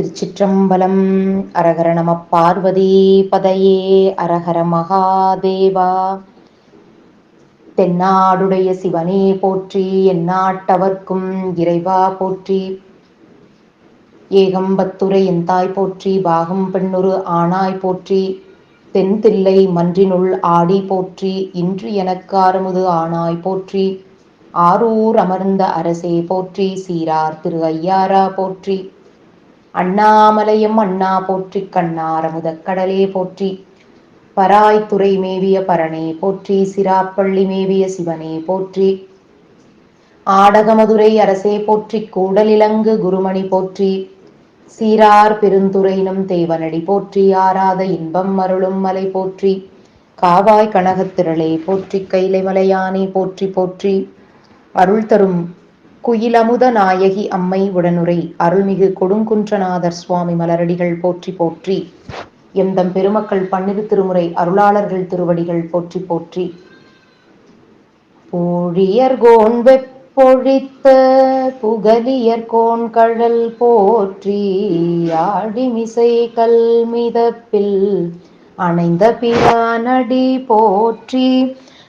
திருச்சிற்றம்பலம். அரகர நம பார்வதி பதையே அரகர மகாதேவா. தென்னாடுடைய சிவனே போற்றி எந்நாட்டவர்க்கும் இறைவா போற்றி. ஏகம்பத்துரை என் தாய் போற்றி பாகம் பெண்ணுரு ஆணாய் போற்றி. தென் தில்லை மன்றினுள் ஆடி போற்றி இன்று எனக்கு அறுமுது ஆணாய் போற்றி. ஆரூர் அமர்ந்த அரசே போற்றி சீரார் திரு ஐயாரா போற்றி. அண்ணாமலையும் அண்ணா போற்றி கண்ணாரமுதக் கடலே போற்றி. பராய்த்துறை மேவிய பரணே போற்றி. சிராப்பள்ளி மேவிய சிவனே போற்றி. ஆடகமதுரை அரசே போற்றி கூடலிலங்கு குருமணி போற்றி. சீரார் பெருந்துரையினும் தேவனடி போற்றி. ஆராத இன்பம் அருளும் மலை போற்றி. காவாய் கனகத்திரளே போற்றி கைலை மலையானே போற்றி போற்றி. அருள் தரும் குயிலமுத நாயகி அம்மை உடனுரை. அருள்மிகு கொடுங்குன்றநாதர் சுவாமி மலரடிகள் போற்றி போற்றி. எந்தம் பெருமக்கள் பன்னிரு திருமுறை அருளாளர்கள் திருவடிகள் போற்றி போற்றி. கோன் வெப்பொழித்த புகலியர்கோன் கழல் போற்றி. ஆடிமிசை கல்மிதப்பில் அணைந்த பிரானடி போற்றி.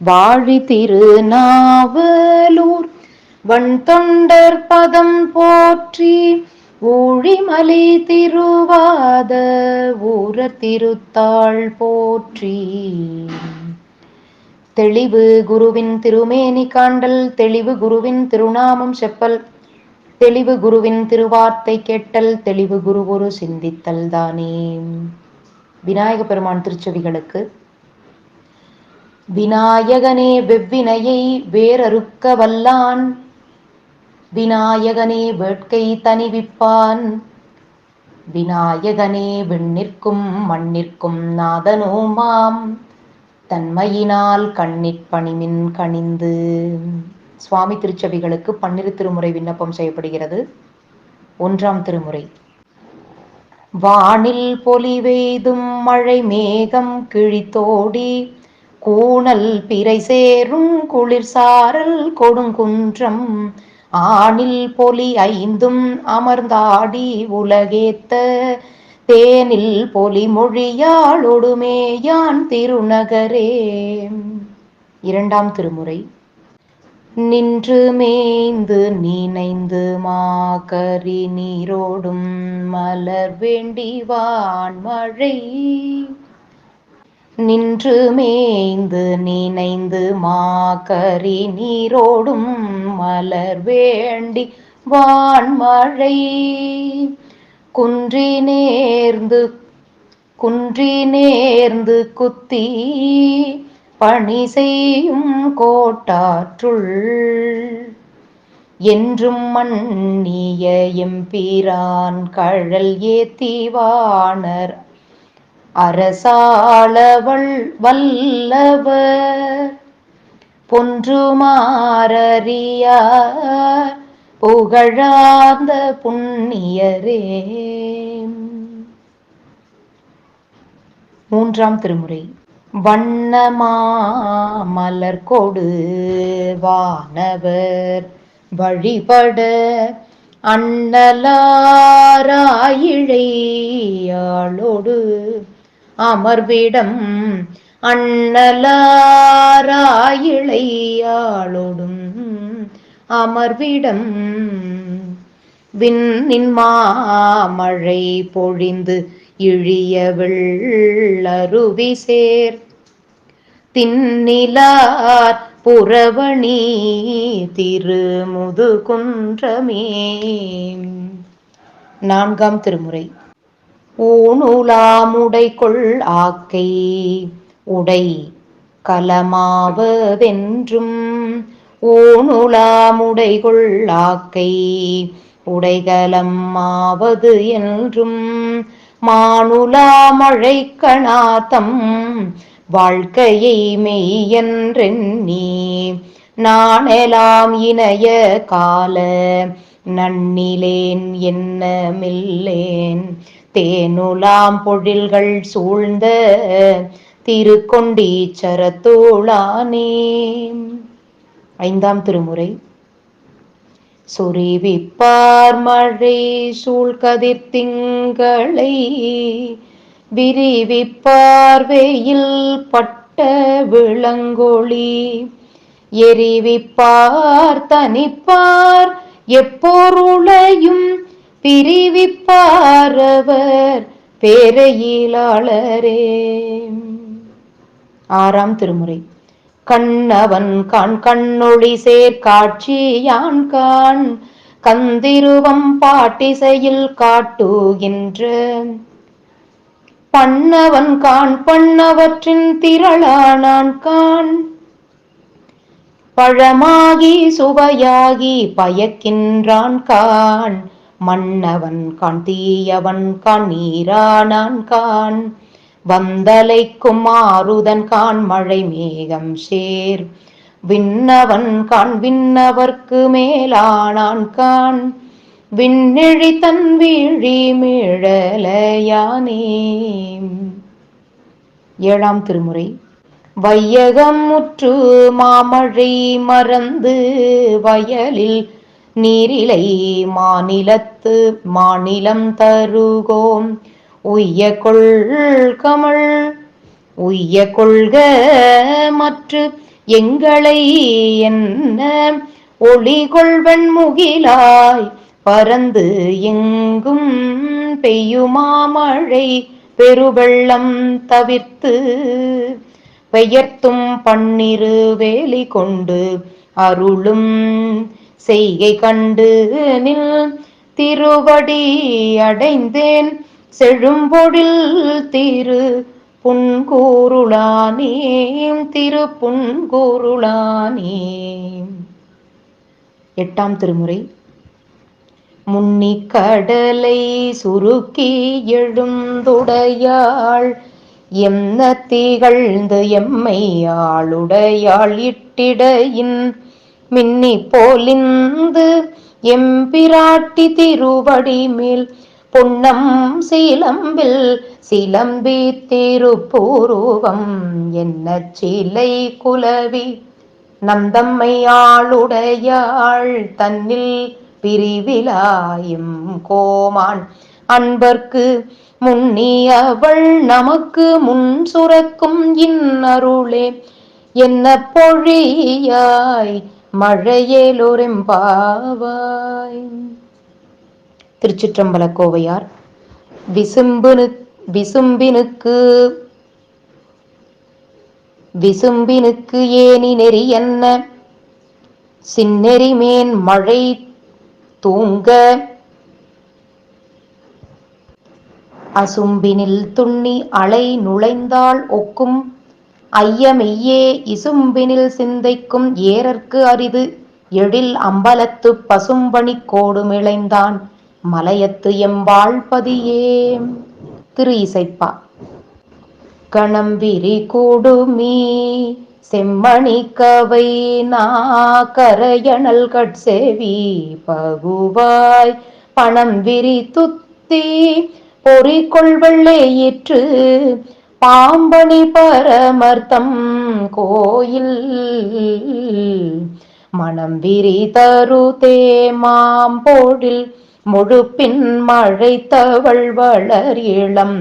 வாழி திருநாவலூர் வன் தொண்டர் பதம் போற்றி ஊழிமலி திருவாத ஊர திருத்தாள் போற்றி. தெளிவு குருவின் திருமேனி காண்டல் தெளிவு குருவின் திருநாமம் செப்பல் தெளிவு குருவின் திருவார்த்தை கேட்டல் தெளிவு குரு ஒரு சிந்தித்தல் தானே. விநாயக பெருமான் திருச்செவிகளுக்கு விநாயகனே வெவ்வினையை வேறறுக்க வல்லான் விநாயகனே வேட்கை தனிவிப்பான் விநாயகனே விண்ணிற்கும் மண்ணிற்கும் நாதனோமாம் தன்மையினால் கண்ணிற் பணிமின் கணிந்து. சுவாமி திருச்சபிகளுக்கு பன்னிரு திருமுறை விண்ணப்பம் செய்யப்படுகிறது. ஒன்றாம் திருமுறை. வானில் பொலிவெய்தும் மழை மேகம் கிழித்தோடி கூணல் பிறை சேரும் குளிர் சாரல் கொடுங்குன்றம். ஆணில் பொலி ஐந்தும் அமர்ந்தாடி உலகேத்த தேனில் பொலி மொழியாளொடுமேயான் திருநகரே. இரண்டாம் திருமுறை. நின்று மேய்ந்து நினைந்து மாகரி நீரோடும் மலர் வேண்டி வான்மழை நின்று மேய்ந்து நினைந்து மாகரி நீரோடும் மலர் வேண்டி வான்மழை. குன்றி நேர்ந்து குன்றி நேர்ந்து குத்தி பணி செய்யும் கோட்டாற்றுள். என்றும் மன்னிய எம்பிரான் கழல் ஏத்திவானர் அரசாளவள் வல்லவர் பொன்றுமாறியார் புகழாந்த புண்ணியரே. மூன்றாம் திருமுறை வண்ணமா மலர் கொடு வானவர் வழிபட அண்ணலாராயிழையாளோடு அமர்விடம் அண்ணலாராயிழையாளோடும் அமர்விடம் விண்ணின் மாமழை பொழிந்து இழிய வெள்ளருவி சேர். தின்னிலார் புறவணி திருமுது குன்றமே நான்காம் திருமுறை. ஊனுலாமுடைக்குள் ஆக்கை. உடை கலமாவதென்றும் ஊனுலாமுடைகுள் ஆக்கை. உடைகலம் ஆவது என்றும் மானுலா மழை கணாத்தம் வாழ்க்கையை மெய்யென்றெண்ணி நானெலாம் இணைய கால நன்னிலேன் என்ன மில்லேன் தேனுலாம் பொழில்கள் சூழ்ந்த திருக்கொண்டீச்சரத்தோளானே. ஐந்தாம் திருமுறை. சுரிவிப்பார் மழை சூழ்கதிர் திங்களை விரிவிப்பார் வெயில் பட்ட விளங்கொளி எரிவிப்பார் தனிப்பார் எப்பொருளையும் பிரிவிப்பாரவர் பேரையிலாளரே. ஆறாம் திருமுறை. கண்ணவன் கான் கண்ணொளி சேர்காட்சி யான் கான் கந்திருவம் பாட்டிசையில் காட்டுகின்ற பண்ணவன் கான் பண்ணவற்றின் திரளானான் கான் பழமாகி சுவையாகி பயக்கின்றான் கான் மன்னவன் கான் தீயவன் கான் நீரானான் கான். வந்தலைக்கும் ஆறுதன் கான் மழை மேகம் சேர். விண்ணவன் கான் விண்ணவர்க்கு மேலானான் கான். விண்ணெழி தன் வீழி மிழலையானே ஏழாம் திருமுறை. வையகம் முற்று மாமழை மறந்து வயலில் நீரிலை மாநிலத்து மாநிலம் தருகோம். உய்ய கொள்கமள் உய்ய கொள்க மற்ற எங்களை என்ன? ஒளி கொள்வன் முகிலாய் பறந்து எங்கும் பெய்யுமாமழை பெருவெள்ளம் தவிர்த்து பெயர்த்தும் பன்னிரு வேலி கொண்டு அருளும் செய்கை கண்டு நில் திருவடி அடைந்தேன். செழும்பொழில் திரு புன்கூருளானேம் திரு புன்கூருளானே எட்டாம் திருமுறை. முன்னி கடலை சுருக்கி எழுந்துடையாள் எம்ன திகழ்ந்து எம்மை ஆளுடையாள் இட்டிடையின். மின்னி போலிந்து எம்பிராட்டி திருவடி மேல். பொன்னம் சீலம்பில் சிலம்பி திருப்பூருவம். என்ன சீலை குலவி நந்தம்மையாளுடையாள் தன்னில் பிரிவிலாயும் கோமான். அன்பர்க்கு முன்னியவள் நமக்கு முன் சுரக்கும் இன்னருளே. என்ன பொழியாய் மழையேலோரெம்பாவாய். திருச்சிற்றம்பல கோவையார் விசும்பினு விசும்பினுக்கு விசும்பினுக்கு ஏனி நெறி என்ன சின்னெறிமேன் மழை தூங்க. அசும்பினில் துண்ணி அலை நுழைந்தால் ஒக்கும் ஐயமெய்யே இசும்பினில் சிந்தைக்கும் ஏறற்கு அரிது. எழில் அம்பலத்து பசும்பணி கோடுமிளைந்தான் மலையத்து எம்பாழ்பதியே திரு இசைப்பா. கணம்பிரி கூடுமீ செம்மணி கவை நாக்கரையணல் கட்சேவி பகுவாய் பணம் விரி துத்தி பொறிக்கொள் ஏற்று பாம்பணி பரமர்த்தம் கோயில். மணம் விரி தரு தேமாம்போடில் முழுப்பின் மழை தவள் வளர் இளம்.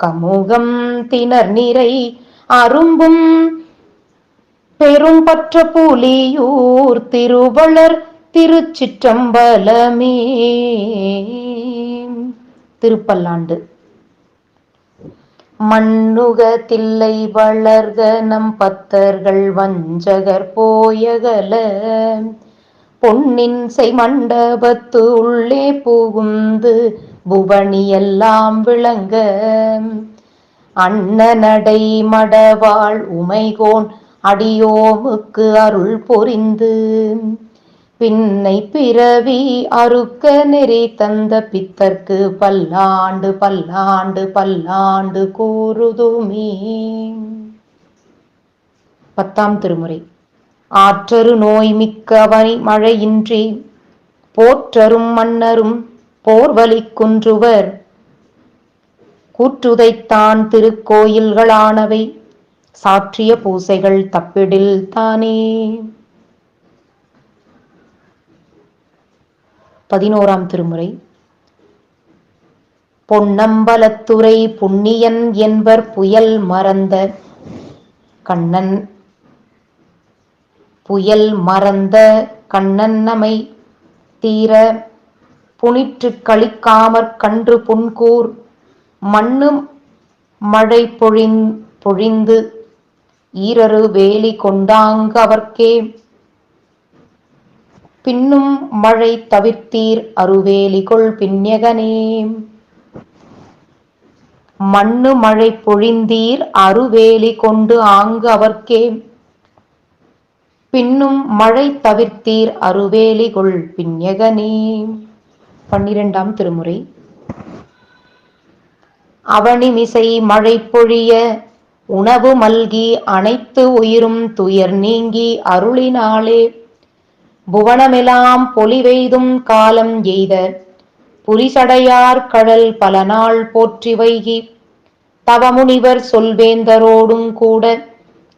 கமுகம் திணர் நிறை அரும்பும். பெரும் பற்ற புலியூர் திருவளர் திருச்சிற்றம்பலமே. திருப்பல்லாண்டு. மண்ணுகத்தில்லை வளர்க நம் பத்தர்கள் வஞ்சகர் போயகல. பொன்னின் செய் மண்டபத்து உள்ளே புகுந்து புவனியெல்லாம் விளங்க. அண்ணனடை மடவாள் உமைகோன் அடியோமுக்கு அருள் பொரிந்து பின்னை பிறவி அறுக்க நெறி தந்த பித்தர்க்கு பல்லாண்டு பல்லாண்டு பல்லாண்டு கூறுதுமே. பத்தாம் திருமுறை. ஆற்றரு நோய் மிக்கவனை மழையின்றி போற்றரும் மன்னரும் போர்வலி குன்றுவர். கூற்றுதைத்தான் திருக்கோயில்களானவை. சாற்றிய பூசைகள் தப்பிடில் தானே. பதினோராம் திருமுறை. பொன்னம்பலத்துறை புண்ணியன் என்பர் புயல் மறந்த கண்ணன். புயல் மறந்த கண்ணன் நமை தீர புனிற்று களிக்காமற் கன்று புன்கூர் மண்ணு மழை பொழிந் பொழிந்து ஈரரு வேலி கொண்டாங்க அவர்க்கே பின்னும் மழை தவிர்த்தீர் அருவேலிகொள் பின்யகனே. மண்ணு மழை பொழிந்தீர் அருவேலி கொண்டு ஆங்கு அவர்க்கே. பின்னும் மழை தவிர்த்தீர் அருவேலிகொள் பின்யகனே. பன்னிரெண்டாம் திருமுறை. அவனிமிசை மழை பொழிய உணவு மல்கி அனைத்து உயிரும் துயர் நீங்கி அருளினாலே புவனமெலாம் பொலிவெய்தும் காலம் எய்த புரிசடையார் கடல் பல நாள் போற்றி வைகி. தவமுனிவர் சொல்வேந்தரோடும் கூட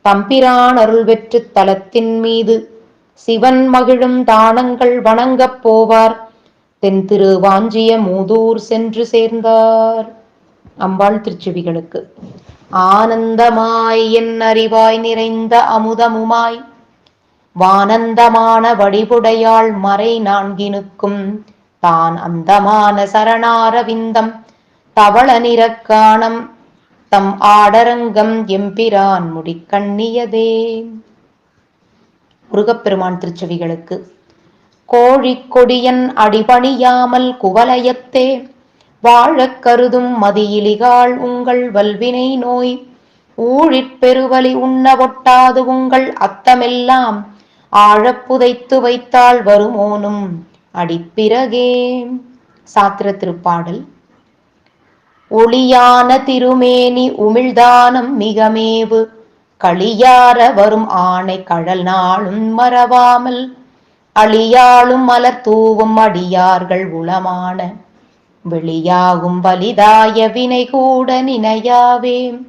தம்பிரான் அருள் வெற்று தலத்தின் மீது சிவன் மகிழும் தானங்கள் வணங்கப் போவார். தென் திரு வாஞ்சிய மூதூர் சென்று சேர்ந்தார். அம்பாள் திருச்செவிகளுக்கு. ஆனந்தமாய் என் அறிவாய் நிறைந்த அமுதமுமாய் வானந்தமான வடிவுடையாள் மறை நான்கினுக்கும். தான் அந்தமான சரணாரவிந்தம். தவள நிறக்காணம். தம் ஆடரங்கம் எம்பிரான் முடிக்கண்ணியதே முருகப்பெருமான் திருச்செவிகளுக்கு. கோழிக்கொடியன் அடிபணியாமல் குவலயத்தே. வாழக் கருதும் மதியிலிகாள் உங்கள் வல்வினை நோய். ஊழிற் பெருவலி உண்ண ஒட்டாது உங்கள் அத்தமெல்லாம். ஆழப் புதைத்து வைத்தால் வருமோனும். அடிப்பிறகே. சாத்திர திருப்பாடல். ஒளியான திருமேனி உமிழ்தானம் மிகமேவு. களியார வரும் ஆணை கழல் நாளும் மறவாமல். அழியாளும் மலர் தூவும் அடியார்கள் உளமான. வெளியாகும் வலிதாய வினை கூட நினையாவே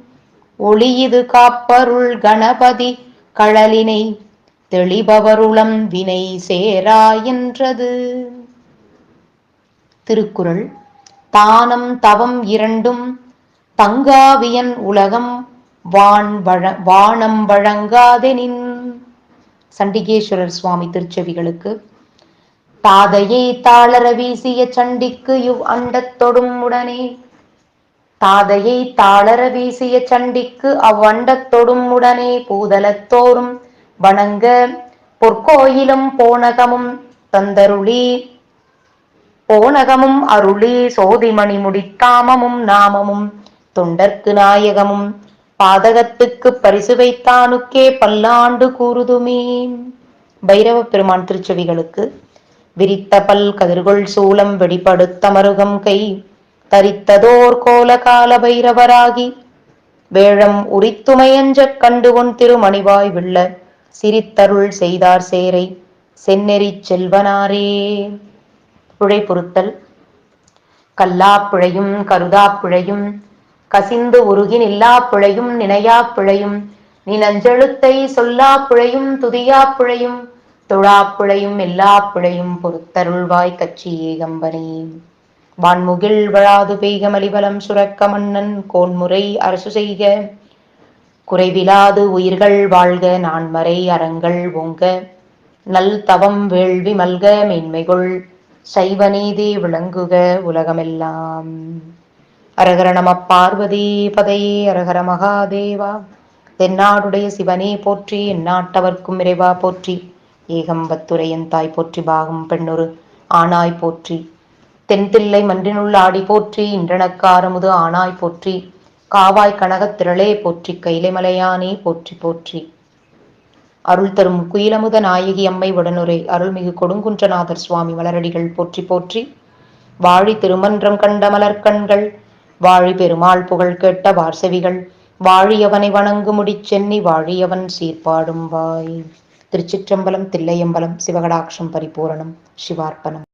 ஒளியுது காப்பருள் கணபதி கழலினை தெளிபவருளம் வினை சேரா என்றது. திருக்குறள் தானம் தவம் இரண்டும் தங்காவியன் உலகம் வான் வழ வானம் வழங்காதெனின். சண்டிகேஸ்வரர் சுவாமி திருச்செவிகளுக்கு தாதையை தாளர வீசிய சண்டிக்கு இவ் அண்டத்தொடும் உடனே தாதையை தாளர வீசிய சண்டிக்கு அவ்வண்டத்தொடும் உடனே பூதலத்தோறும் வணங்க. பொற்கோயிலும் போனகமும் தந்தருளி. போனகமும் அருளி. சோதிமணி முடித்தாமமும் நாமமும். தொண்டர்க்கு நாயகமும். பாதகத்துக்கு பரிசு வைத்தானுக்கே பல்லாண்டு கூறுதுமே. பைரவ பெருமான் திருச்செவிகளுக்கு. விரித்த பல் கதிர்கொள் சூலம் வெடிப்படுத்த மருகம் கை. தரித்ததோர் கோலகால பைரவராகி. வேழம் உரித்துமையஞ்ச கண்டு உன் திருமணிவாய் விள்ள சிரித்தருள் செய்தார் சேரை செந்நெறி செல்வனாரே. புழை பொருத்தல் கல்லாப்புழையும் கருதாப்புழையும் கசிந்து உருகி நில்லா நினையாப்புழையும் நினையா பிழையும் நீ நஞ்செழுத்தை சொல்லாப்புழையும் பிழையும் துதியா பிழையும் பொறுத்தருள்வாய் கச்சி ஏகம்பனே. வான்முகில் வழாது பெய்க மலிபலம் சுரக்க மன்னன் கோன்முறை அரசு செய்க. குறைவிலாது உயிர்கள் வாழ்க நான்மறை அறங்கள் ஓங்க. நல் தவம் வேள்வி மல்க மேன்மைகொள் சைவநீதி விளங்குக உலகமெல்லாம். அரகர நம பார்வதி பதை அரகர மகாதேவா. தென்னாடுடைய சிவனே போற்றி எந்நாட்டவர்க்கும் இறைவா போற்றி. ஏகம்பத்துரையன் தாய் போற்றி பாகம் பெண்ணொரு ஆனாய் போற்றி. தென்தில்லை மன்றினுள் ஆடி போற்றி இன்றனக்காரமுது ஆனாய் போற்றி. காவாய் கனகத் திரளே போற்றி கைலைமலையானே போற்றி போற்றி. அருள் தரும் குயிலமுத நாயகி அம்மை உடனுரை அருள்மிகு கொடுங்குன்றநாதர் சுவாமி மலரடிகள் போற்றி போற்றி. வாழி திருமன்றம் கண்ட மலர்கண்கள் வாழி பெருமாள் புகழ் கேட்ட வார்செவிகள் வாழியவனை வணங்கு முடிச்சென்னி வாழியவன் சீர்பாடும் வாய். திருச்சிற்றம்பலம் தில்லையம்பலம் சிவகடாட்சம் பரிபூரணம் சிவார்ப்பணம்.